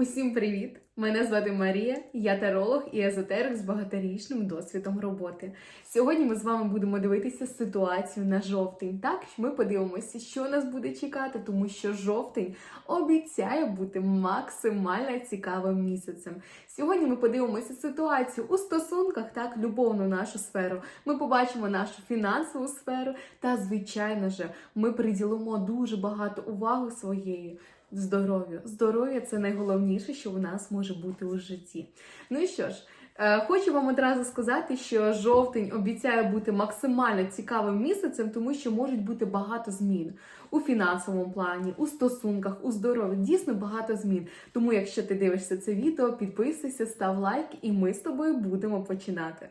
Усім привіт! Мене звати Марія, я таролог і езотерик з багаторічним досвідом роботи. Сьогодні ми з вами будемо дивитися ситуацію на жовтень. Так, ми подивимося, що нас буде чекати, тому що жовтень обіцяє бути максимально цікавим місяцем. Сьогодні ми подивимося ситуацію у стосунках, так, любовну нашу сферу. Ми побачимо нашу фінансову сферу, та, звичайно ж, ми приділимо дуже багато уваги своєї здоров'ю. Здоров'я це найголовніше, що у нас може бути у житті. Ну і що ж. е, Хочу вам одразу сказати, що жовтень обіцяє бути максимально цікавим місяцем, тому що можуть бути багато змін у фінансовому плані, у стосунках, у здоров'ї. Дійсно багато змін. Тому, якщо ти дивишся це відео, підписуйся, став лайк, і ми з тобою будемо починати.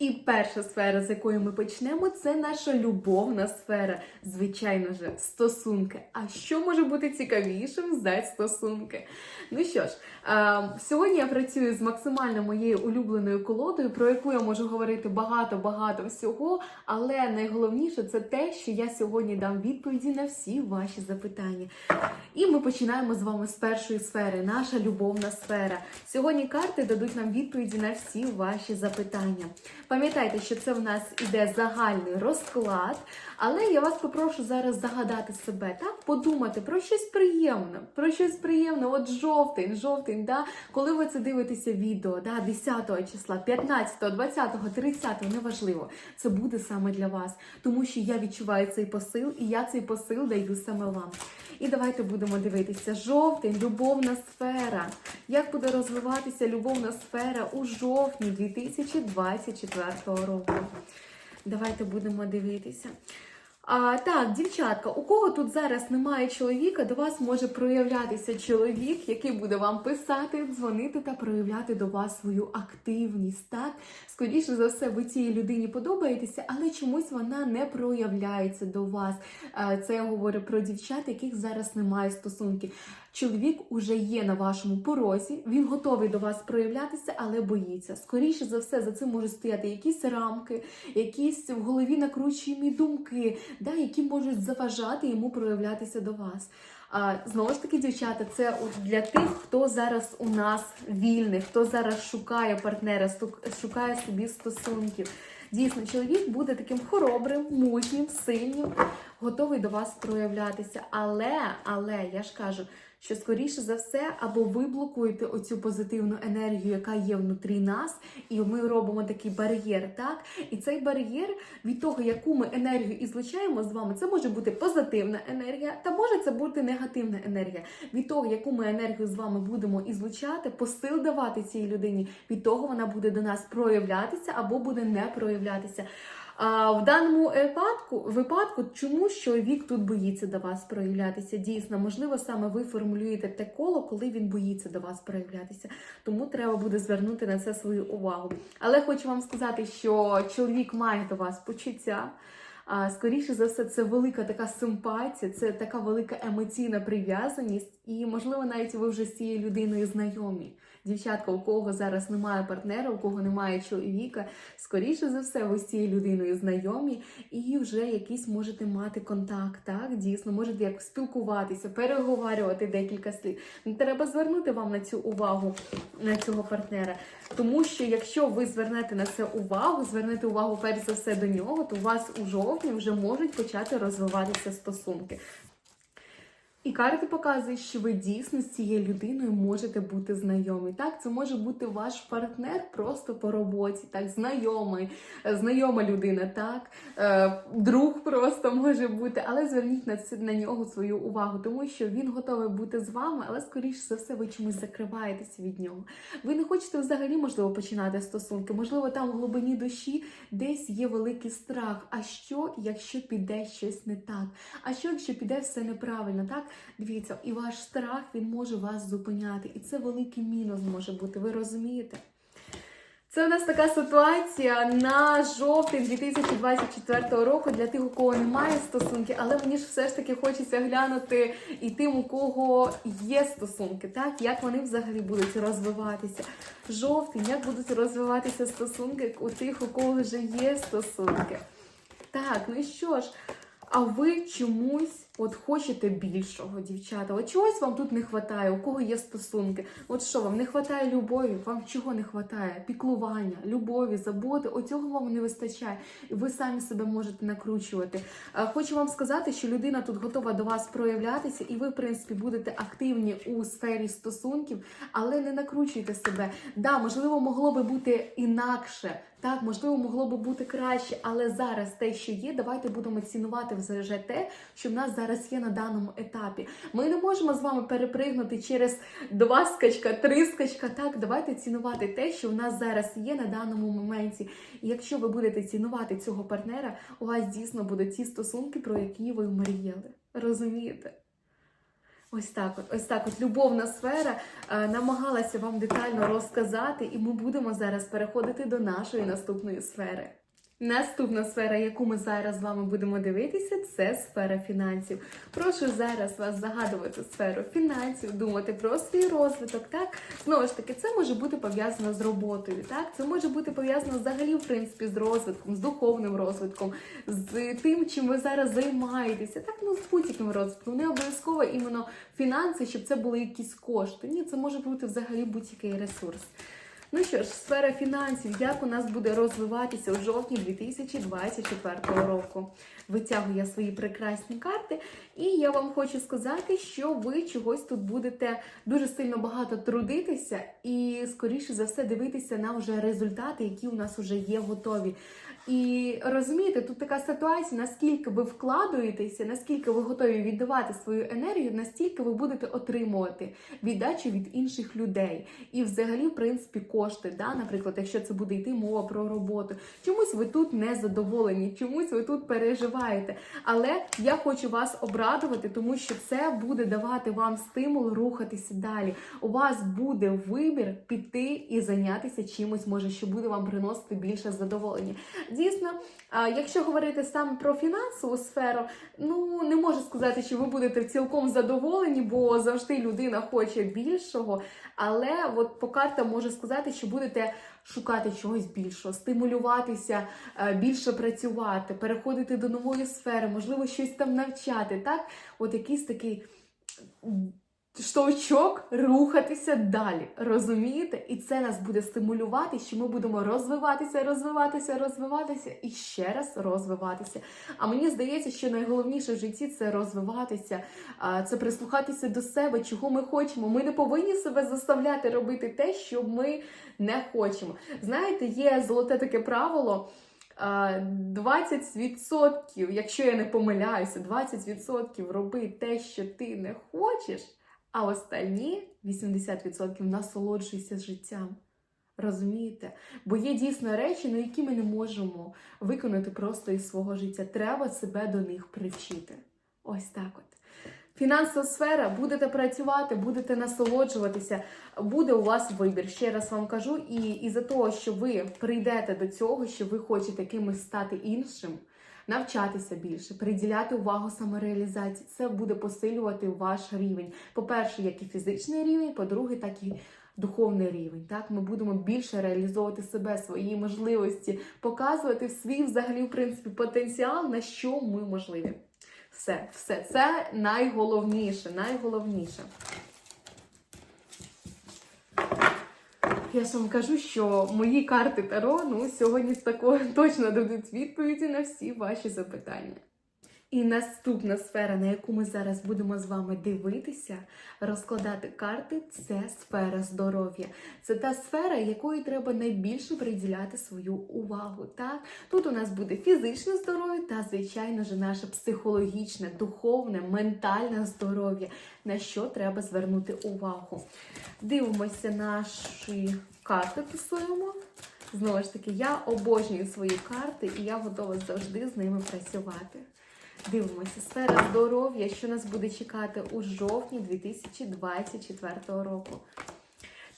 І перша сфера, з якої ми почнемо, це наша любовна сфера. Звичайно ж, стосунки. А що може бути цікавішим за стосунки? Ну що ж, е, сьогодні я працюю з максимально моєю улюбленою колодою, про яку я можу говорити багато-багато всього. Але найголовніше це те, що я сьогодні дам відповіді на всі ваші запитання. І ми починаємо з вами з першої сфери, наша любовна сфера. Сьогодні карти дадуть нам відповіді на всі ваші запитання. Пам'ятайте, що це в нас іде загальний розклад, але я вас попрошу зараз загадати себе, так? Подумати про щось приємне, про щось приємне. От жовтень, жовтень, да? коли ви це дивитеся відео, да? 10 числа, 15, 20, 30, неважливо. Це буде саме для вас, тому що я відчуваю цей посил, і я цей посил даю саме вам. І давайте будемо дивитися. Жовтень, любовна сфера. Як буде розвиватися любовна сфера у жовтні 2024 року? Давайте будемо дивитися. А, так, дівчатка, у кого тут зараз немає чоловіка, до вас може проявлятися чоловік, який буде вам писати, дзвонити та проявляти до вас свою активність. Так, скоріше за все, ви цій людині подобаєтеся, але чомусь вона не проявляється до вас. А, Це я говорю про дівчат, яких зараз немає стосунків. Чоловік уже є на вашому порозі, він готовий до вас проявлятися, але боїться. Скоріше за все, за цим можуть стояти якісь рамки, якісь в голові накручені думки, да, які можуть заважати йому проявлятися до вас. А, знову ж таки, дівчата, це от для тих, хто зараз у нас вільний, хто зараз шукає партнера, шукає собі стосунків. Дійсно, чоловік буде таким хоробрим, мужнім, сильним, готовий до вас проявлятися. Але, але я ж кажу, що скоріше за все, або ви блокуєте оцю позитивну енергію, яка є внутрі нас, і ми робимо такий бар'єр, так? І цей бар'єр від того, яку ми енергію ізлучаємо з вами, це може бути позитивна енергія, та може це бути негативна енергія. Від того, яку ми енергію з вами будемо ізлучати, посил давати цій людині, від того вона буде до нас проявлятися або буде не проявлятися. А в даному випадку, випадку чому чоловік тут боїться до вас проявлятися? Дійсно, можливо, саме ви формулюєте те коло, коли він боїться до вас проявлятися. Тому треба буде звернути на це свою увагу. Але хочу вам сказати, що чоловік має до вас почуття. А, Скоріше за все, це велика така симпатія, це така велика емоційна прив'язаність, і, можливо, навіть ви вже з цією людиною знайомі. Дівчатка, у кого зараз немає партнера, у кого немає чоловіка, скоріше за все, ви з цією людиною знайомі і вже якийсь можете мати контакт, так, дійсно, можете якось спілкуватися, переговорювати декілька слів. Треба звернути вам на цю увагу на цього партнера. Тому що якщо ви звернете на це увагу, звернете увагу перш за все до нього, то у вас у жовтні вже можуть почати розвиватися стосунки. І карти показують, що ви дійсно з цією людиною можете бути знайомі. Так, це може бути ваш партнер просто по роботі, так, знайомий, е, знайома людина, так, е, друг просто може бути, але зверніть на це на нього свою увагу, тому що він готовий бути з вами, але скоріше за все ви чомусь закриваєтеся від нього. Ви не хочете взагалі, можливо, починати стосунки. Можливо, там в глибині душі десь є великий страх. А що, якщо піде щось не так? А що, якщо піде все неправильно? Так, дивіться, і ваш страх він може вас зупиняти, і це великий мінус може бути. Ви розумієте? Це у нас така ситуація на жовтень 2024 року для тих, у кого немає стосунки, але мені ж все ж таки хочеться глянути і тим, у кого є стосунки, так як вони взагалі будуть розвиватися. Жовтень, як будуть розвиватися стосунки у тих, у кого вже є стосунки. Так, ну і що ж, а ви чомусь От хочете більшого, дівчата. От чогось вам тут не вистачає, у кого є стосунки. От що вам не вистачає любові? Вам чого не вистачає? Піклування, любові, заботи. Оцього вам не вистачає. І ви самі себе можете накручувати. Е, Хочу вам сказати, що людина тут готова до вас проявлятися, і ви, в принципі, будете активні у сфері стосунків, але не накручуйте себе. Да, можливо, могло би бути інакше. Так, можливо, могло би бути краще, але зараз те, що є, давайте будемо цінувати вже те, що в нас зараз є на даному етапі. Ми не можемо з вами перепригнути через два скачка, три скачка. Так, давайте цінувати те, що в нас зараз є на даному моменті. І якщо ви будете цінувати цього партнера, у вас дійсно будуть ті стосунки, про які ви мріяли. Розумієте? Ось так, от, ось так, от любовна сфера е, намагалася вам детально розказати, і ми будемо зараз переходити до нашої наступної сфери. Наступна сфера, яку ми зараз з вами будемо дивитися, це сфера фінансів. Прошу зараз вас загадувати сферу фінансів, думати про свій розвиток. Так знову ж таки, це може бути пов'язано з роботою. Так, це може бути пов'язано взагалі, в принципі, з розвитком, з духовним розвитком, з тим, чим ви зараз займаєтеся. Так, ну з будь-яким розвитком. Не обов'язково іменно фінанси, щоб це були якісь кошти. Ні, це може бути взагалі будь-який ресурс. Ну що ж, сфера фінансів, як у нас буде розвиватися у жовтні 2024 року. Витягую я свої прекрасні карти, і я вам хочу сказати, що ви чогось тут будете дуже сильно багато трудитися і, скоріше за все, дивитися на вже результати, які у нас вже є готові. І розумієте, тут така ситуація, наскільки ви вкладуєтеся, наскільки ви готові віддавати свою енергію, настільки ви будете отримувати віддачу від інших людей. І взагалі, в принципі, кошти, да? наприклад, якщо це буде йти мова про роботу. Чомусь ви тут не задоволені, чомусь ви тут переживаєте. Але я хочу вас обрадувати, тому що це буде давати вам стимул рухатися далі. У вас буде вибір піти і зайнятися чимось, може, що буде вам приносити більше задоволення. Дійсно, якщо говорити саме про фінансову сферу, ну не можу сказати, що ви будете цілком задоволені, бо завжди людина хоче більшого. Але от по картам можу сказати, що будете шукати чогось більшого, стимулюватися, е, більше працювати, переходити до нової сфери, можливо, щось там навчати. Так, от якийсь такий штовчок рухатися далі. Розумієте? І це нас буде стимулювати, що ми будемо розвиватися, розвиватися, розвиватися і ще раз розвиватися. А мені здається, що найголовніше в житті це розвиватися, це прислухатися до себе, чого ми хочемо. Ми не повинні себе заставляти робити те, що ми не хочемо. Знаєте, є золоте таке правило. 20%, якщо я не помиляюся, 20% роби те, що ти не хочеш, а останні 80% насолоджуйся життям. Розумієте? Бо є дійсно речі, на які ми не можемо виконати просто із свого життя. Треба себе до них привчити. Ось так от. Фінансова сфера, будете працювати, будете насолоджуватися, буде у вас вибір. Ще раз вам кажу, і із-за того, що ви прийдете до цього, що ви хочете кимось стати іншим, навчатися більше, приділяти увагу самореалізації, це буде посилювати ваш рівень. По-перше, як і фізичний рівень, по-друге, так і духовний рівень. Так, ми будемо більше реалізовувати себе, свої можливості, показувати свій взагалі, в принципі, потенціал, на що ми можливі. Все, все, це найголовніше, найголовніше. Я ж вам кажу, що мої карти Таро ну, сьогодні з такого точно дадуть відповіді на всі ваші запитання. І наступна сфера, на яку ми зараз будемо з вами дивитися, розкладати карти, це сфера здоров'я. Це та сфера, якої треба найбільше приділяти свою увагу. Так? Тут у нас буде фізичне здоров'я та, звичайно ж, наше психологічне, духовне, ментальне здоров'я, на що треба звернути увагу. Дивимося наші карти, тусуємо. Знову ж таки, я обожнюю свої карти і я готова завжди з ними працювати. Дивимося, сфера здоров'я, що нас буде чекати у жовтні 2024 року.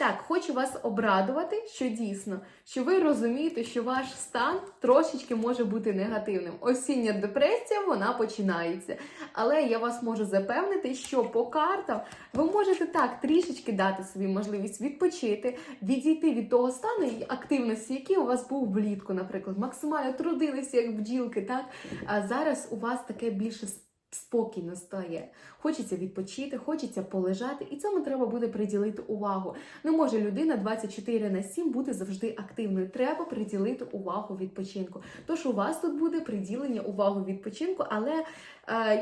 Так, хочу вас обрадувати, що дійсно, що ви розумієте, що ваш стан трошечки може бути негативним. Осіння депресія вона починається. Але я вас можу запевнити, що по картам ви можете так трішечки дати собі можливість відпочити, відійти від того стану і активності, який у вас був влітку, наприклад, максимально трудилися як бджілки. Так а зараз у вас таке більше спокій настає. Хочеться відпочити, хочеться полежати, і цьому треба буде приділити увагу. Не може людина 24 на 7 бути завжди активною. Треба приділити увагу відпочинку. Тож у вас тут буде приділення уваги відпочинку, але е,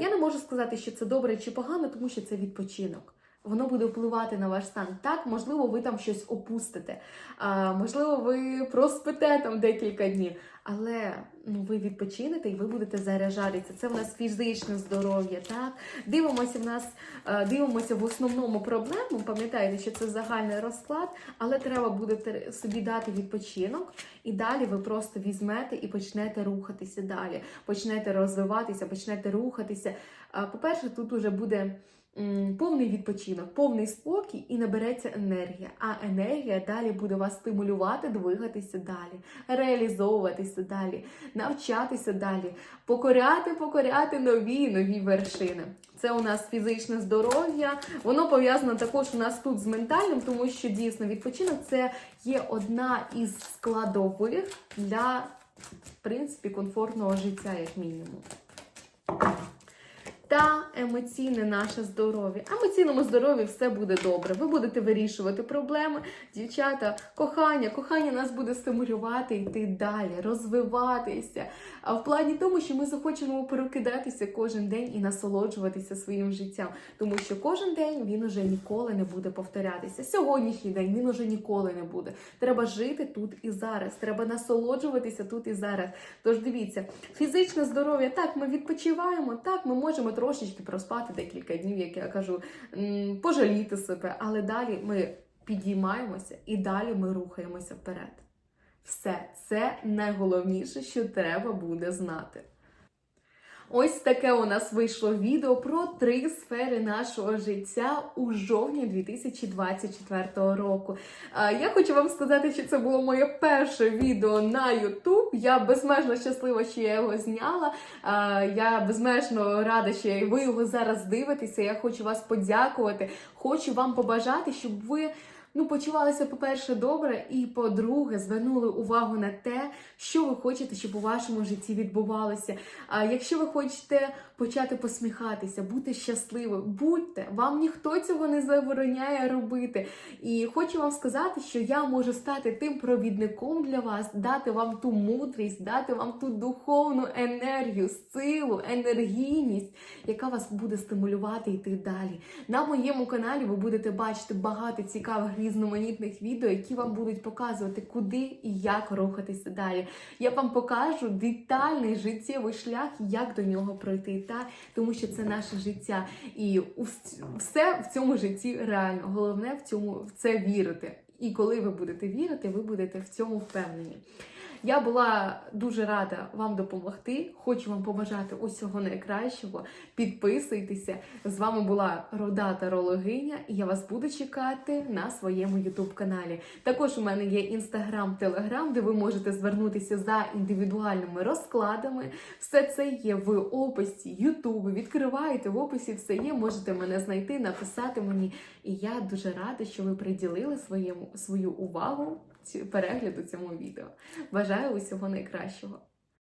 я не можу сказати, що це добре чи погано, тому що це відпочинок. Воно буде впливати на ваш стан. Так, можливо, ви там щось опустите, а, можливо, ви проспите там декілька днів, але ну, ви відпочинете і ви будете заряджатися. Це в нас фізичне здоров'я. Так, дивимося в нас, е, дивимося в основному проблему. Пам'ятаєте, що це загальний розклад, але треба буде собі дати відпочинок, і далі ви просто візьмете і почнете рухатися далі. Почнете розвиватися, почнете рухатися. По-перше, тут уже буде повний відпочинок, повний спокій і набереться енергія. А енергія далі буде вас стимулювати двигатися далі, реалізовуватися далі, навчатися далі, покоряти, покоряти нові нові вершини. Це у нас фізичне здоров'я. Воно пов'язано також у нас тут з ментальним, тому що дійсно відпочинок це є одна із складових для, в принципі, комфортного життя, як мінімум та емоційне наше здоров'я. Емоційному здоров'ю все буде добре. Ви будете вирішувати проблеми, дівчата, кохання. Кохання нас буде стимулювати йти далі, розвиватися. А в плані тому, що ми захочемо перекидатися кожен день і насолоджуватися своїм життям, тому що кожен день він уже ніколи не буде повторятися. Сьогоднішній день він уже ніколи не буде. Треба жити тут і зараз. Треба насолоджуватися тут і зараз. Тож дивіться, фізичне здоров'я, так, ми відпочиваємо, так, ми можемо трошечки проспати декілька днів, як я кажу, пожаліти себе, але далі ми підіймаємося і далі ми рухаємося вперед. Все, це найголовніше, що треба буде знати. Ось таке у нас вийшло відео про три сфери нашого життя у жовтні 2024 року. Я хочу вам сказати, що це було моє перше відео на YouTube. Я безмежно щаслива, що я його зняла. Я безмежно рада, що ви його зараз дивитеся. Я хочу вас подякувати. Хочу вам побажати, щоб ви. Ну, почувалися, по-перше, добре, і по-друге, звернули увагу на те, що ви хочете, щоб у вашому житті відбувалося. А якщо ви хочете почати посміхатися, бути щасливим, будьте, вам ніхто цього не забороняє робити. І хочу вам сказати, що я можу стати тим провідником для вас, дати вам ту мудрість, дати вам ту духовну енергію, силу, енергійність, яка вас буде стимулювати йти далі. На моєму каналі ви будете бачити багато цікавих різноманітних відео, які вам будуть показувати, куди і як рухатися далі. Я вам покажу детальний життєвий шлях, як до нього пройти, та тому що це наше життя, і все в цьому житті реально. Головне в цьому в це вірити. І коли ви будете вірити, ви будете в цьому впевнені. Я була дуже рада вам допомогти. Хочу вам побажати усього найкращого. Підписуйтеся. З вами була Рода Тарологиня, і я вас буду чекати на своєму youtube каналі. Також у мене є інстаграм, телеграм, де ви можете звернутися за індивідуальними розкладами. Все це є в описі Ютубу. Відкриваєте в описі, все є. Можете мене знайти, написати мені. І я дуже рада, що ви приділили своєму свою увагу перегляду цьому відео. Бажаю усього найкращого.